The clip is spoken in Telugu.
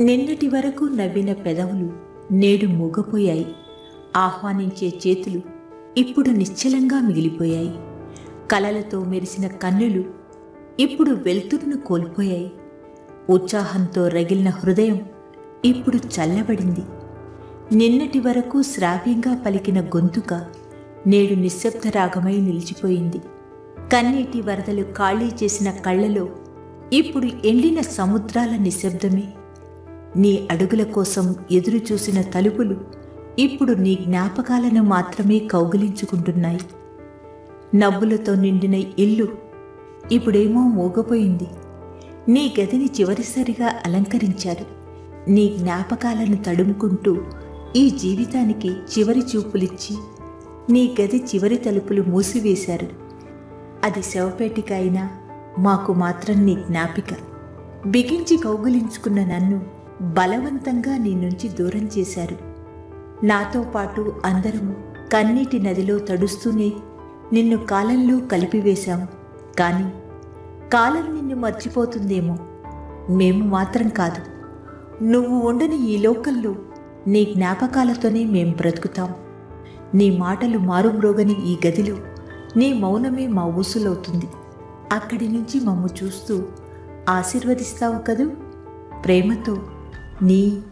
నిన్నటి వరకు నవ్విన పెదవులు నేడు మూగపోయాయి. ఆహ్వానించే చేతులు ఇప్పుడు నిశ్చలంగా మిగిలిపోయాయి. కలలతో మెరిసిన కన్నులు ఇప్పుడు వెలుతురును కోల్పోయాయి. ఉత్సాహంతో రగిలిన హృదయం ఇప్పుడు చల్లబడింది. నిన్నటి వరకు శ్రావ్యంగా పలికిన గొంతుక నేడు నిశ్శబ్ద రాగమై నిలిచిపోయింది. కన్నీటి వరదలు ఖాళీ చేసిన కళ్ళలో ఇప్పుడు ఎండిన సముద్రాల నిశ్శబ్దమే. నీ అడుగుల కోసం ఎదురుచూసిన తలుపులు ఇప్పుడు నీ జ్ఞాపకాలను మాత్రమే కౌగిలించుకుంటున్నాయి. నవ్వులతో నిండిన ఇల్లు ఇప్పుడేమో మూగపోయింది. నీ గదిని చివరిసారిగా అలంకరించారు. నీ జ్ఞాపకాలను తడుముకుంటూ ఈ జీవితానికి చివరి చూపులిచ్చి నీ గది చివరి తలుపులు మూసివేశారు. అది శవపేటిక అయినా మాకు మాత్రం నీ జ్ఞాపిక. బిగించి కౌగులించుకున్న నన్ను బలవంతంగా నీ నుంచి దూరం చేశారు. నాతో పాటు అందరము కన్నీటి నదిలో తడుస్తూనే నిన్ను కాలంలో కలిపివేశాం. కానీ కాలం నిన్ను మర్చిపోతుందేమో? మేము మాత్రం కాదు. నువ్వు ఉండని ఈ లోకల్లో నీ జ్ఞాపకాలతోనే మేం బ్రతుకుతాం. నీ మాటలు మారుమ్రోగని ఈ గదిలో నీ మౌనమే మా ఊసులవుతుంది. అక్కడి నుంచి మమ్ము చూస్తూ ఆశీర్వదిస్తావు కదూ? ప్రేమతో నీ